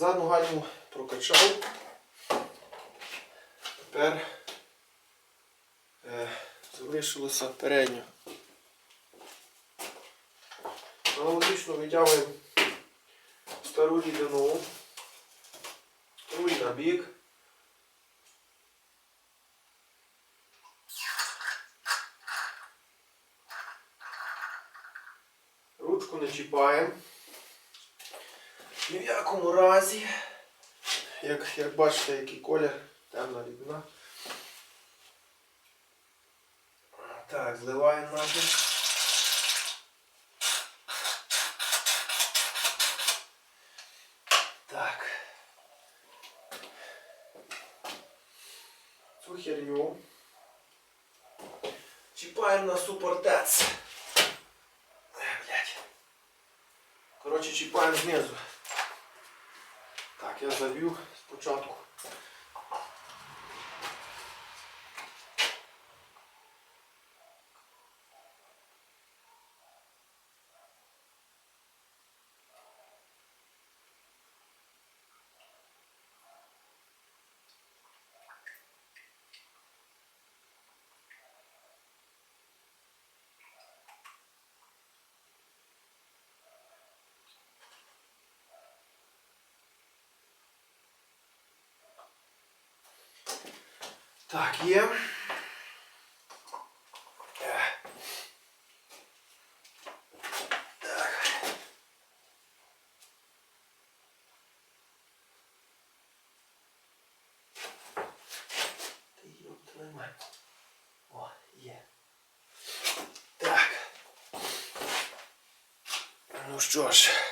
Задну гальму прокачав. Тепер е, залишилося передню. Аналогічно витягуємо стару рідину, труй на бік. Ручку не чіпаємо. Ні в якому разі, як, як бачите, який колір, темна рідина. Так, зливаємо наше. Так. Цю херню чіпаємо на супортець. Е, блядь. Коротше, чіпаємо знизу. Я завів спочатку. Так. Ну що ж.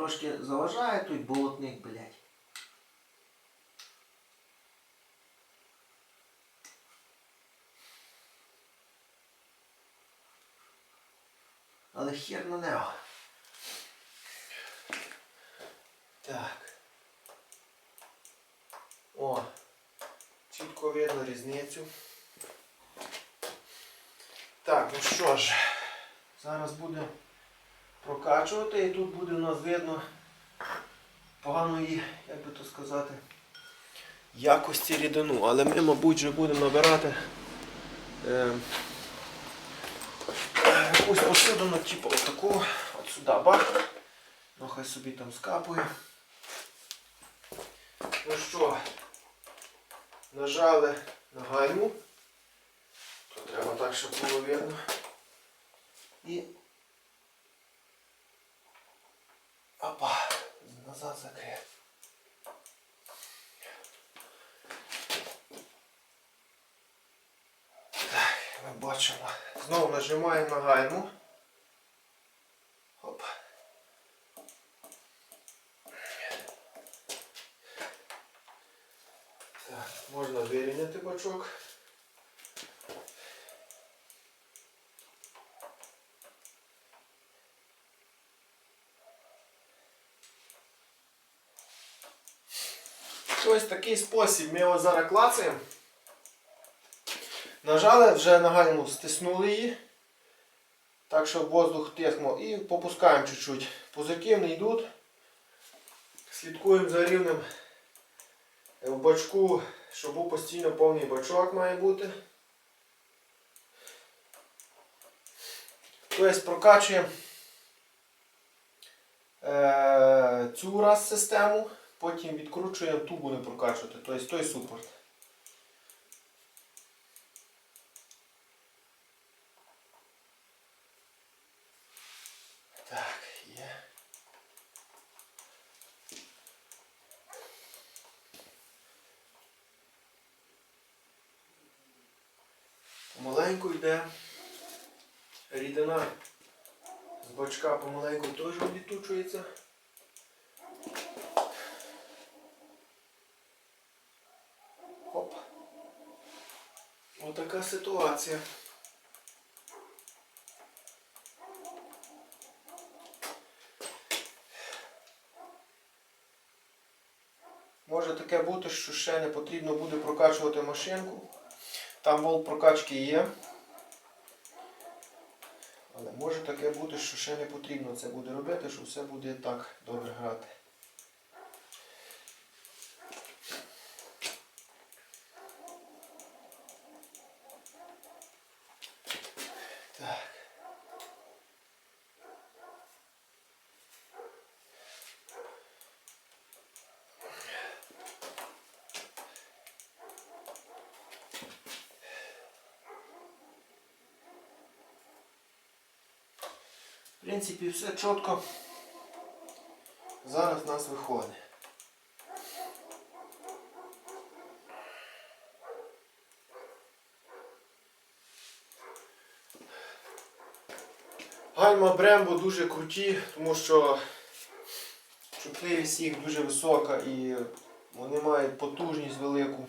Трошки заважає той болотник, блядь. Але хер на нього. Так. О, чітко видно різницю. Так, ну що ж, зараз буде прокачувати і тут буде у нас видно поганої, як би то сказати, якості рідину. Але ми, мабуть, вже будемо набирати е, якусь посудину, типу отаку, от сюди бах. Ну хай собі там скапує. Ну що, нажали на гальму. То треба так, щоб було видно. І опа, назад закрив. Так, ми бачимо. Знову нажимаємо на гальму. Оп. Так, можна вирівняти бачок. Ось такий спосіб ми його зараз клацаємо. Нажали, вже на гальму стиснули її. Так, щоб воздух тиснув. І попускаємо чуть-чуть. Пузирки не йдуть. Слідкуємо за рівнем в бачку, щоб був постійно повний бачок має бути. Тобто прокачуємо е, цю раз систему, потім відкручуємо ту будемо прокачувати, тобто той супорт. Так, є. Помаленьку йде рідина з бачка помаленьку теж відтучується. Така ситуація. Може таке бути, що ще не потрібно буде прокачувати машинку. Там болт прокачки є. Але може таке бути, що ще не потрібно це буде робити, що все буде так добре грати. Принципі, все чітко. Зараз в нас виходить. Гальма Брембо дуже круті, тому що чутливість їх дуже висока і вони мають потужність велику.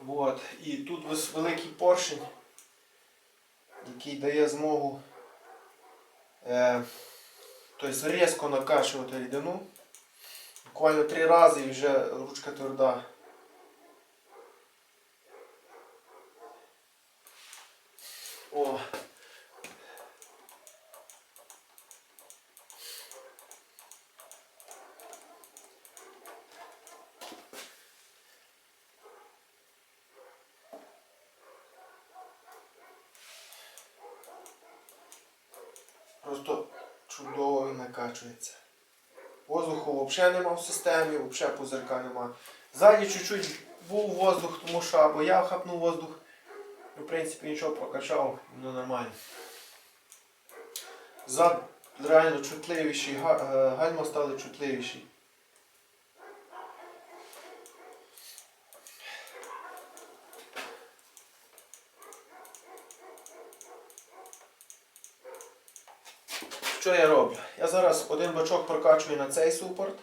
Вот. І тут великий поршень, який дає змогу е, тобто різко накачувати рідину. Буквально три рази і вже ручка тверда. О. чудово. Воздуху взагалі нема в системі, взагалі пузирка нема. Ззаді чуть-чуть був воздух, тому що або я хапнув воздух. В принципі, нічого прокачав, ну нормально. Зад реально чутливіший, е, гальма стали чутливіші. Що я роблю? Я зараз один бачок прокачую на цей супорт.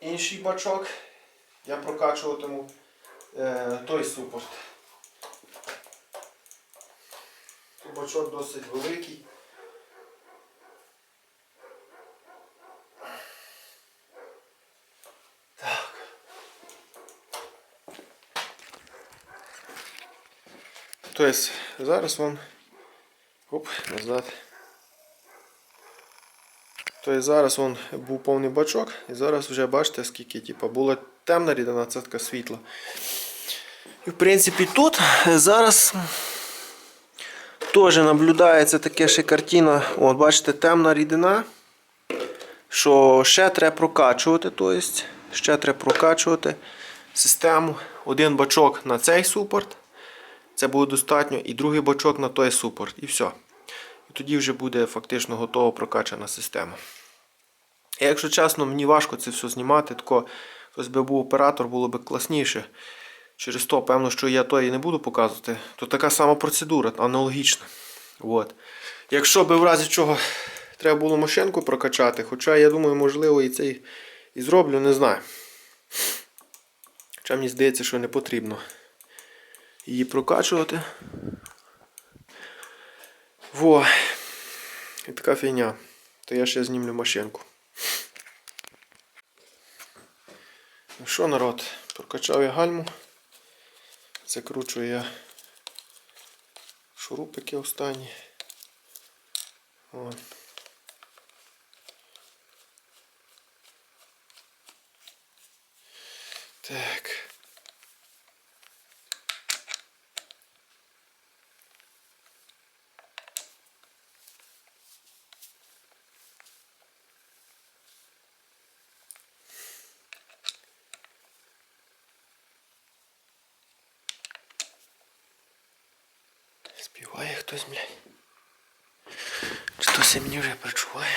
Інший бачок я прокачуватиму е, той супорт. Бачок досить великий. Тобто зараз вам Оп, назад. Тобто зараз вон був повний бачок, і зараз вже бачите, скільки типу, була темна рідина, це така світла. І в принципі тут зараз теж наблюдається таке ще картина. От, бачите, темна рідина. Що ще треба прокачувати, тобто, ще треба прокачувати систему. Один бачок на цей супорт. Це буде достатньо, і другий бачок на той супорт. І все. І тоді вже буде фактично готова прокачана система. І якщо чесно, мені важко це все знімати, тако хтось би був оператор, було б класніше. Через то, певно, що я то і не буду показувати, то така сама процедура, аналогічна. От. Якщо би в разі чого треба було машинку прокачати, хоча я думаю, можливо, і це і зроблю, не знаю. Хоча мені здається, що не потрібно її прокачувати. Во. І така фігня. То я ще знімлю машинку. Ну що, народ, прокачав я гальму. Закручую я шурупики останні. От. Так. Хтось, блядь. Чи хтось мені вже причуває?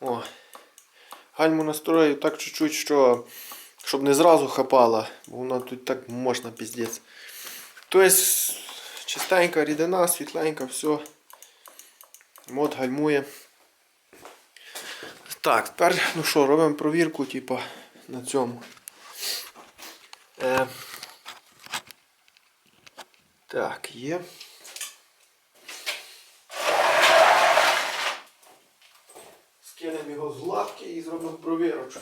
О. Гальму настрою так чуть-чуть, що щоб не зразу хапала, бо вона тут так можна піздець. Тобто чистенька рідина, світленька, все. Мод гальмує. Так, тепер, ну що, робимо провірку, типа, на цьому. Е, так, є. Його і зробимо провірочку.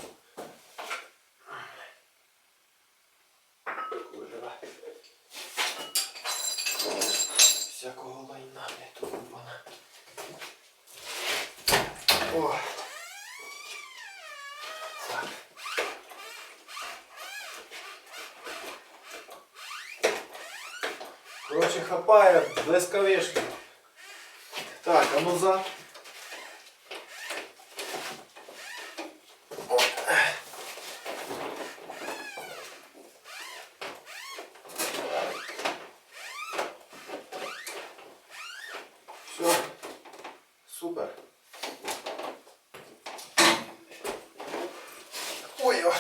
Всякого лайна не тут вона. Коротше, хапає блискавишки. Так, а ну за. Все. Супер. Ой, о.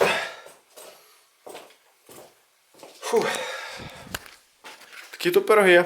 Фу. Такі то пироги.